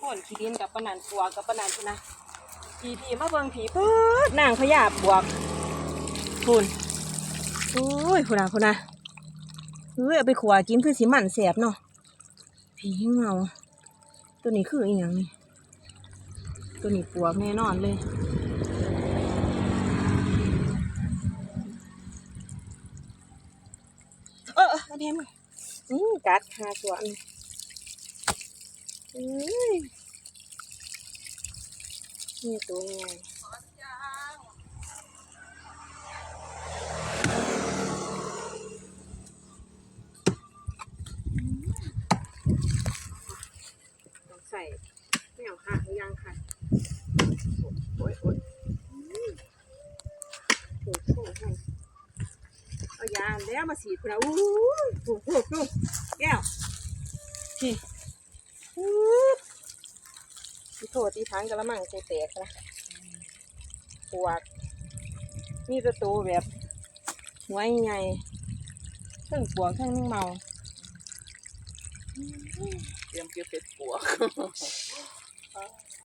พ่นขี้ดินกับปนันปัวกับปนันนะผีผีมาเบิงผีปื๊ดนางพญาบวกพุ่นอุ้ยพุ่นะพุ่นะเฮ้ยเอาไปขัวกินคือสิมันแสบเนาะผีเงาตัวนี้คืออีหยังนี่ตัวนี้ปวกแน่นอนเลยเออเออเดมอืมกัดหาสวนอืม นี่ตัวใหญ่ใส่ไม่เอาค่ะยังค่ะ โอ้ยโอ้ยโอ้ยโอ้ยโอ้ยเอายาแล้วมาสีดเราอู้หูหูแก้วพี่อู้ ที่โถตีทั้งกระมังใจแตกนะปวดมีแตะตูแบบหัวใหญ่ๆทั้งปวกทั้งเมาเตรียมเก็บเป็ดปัว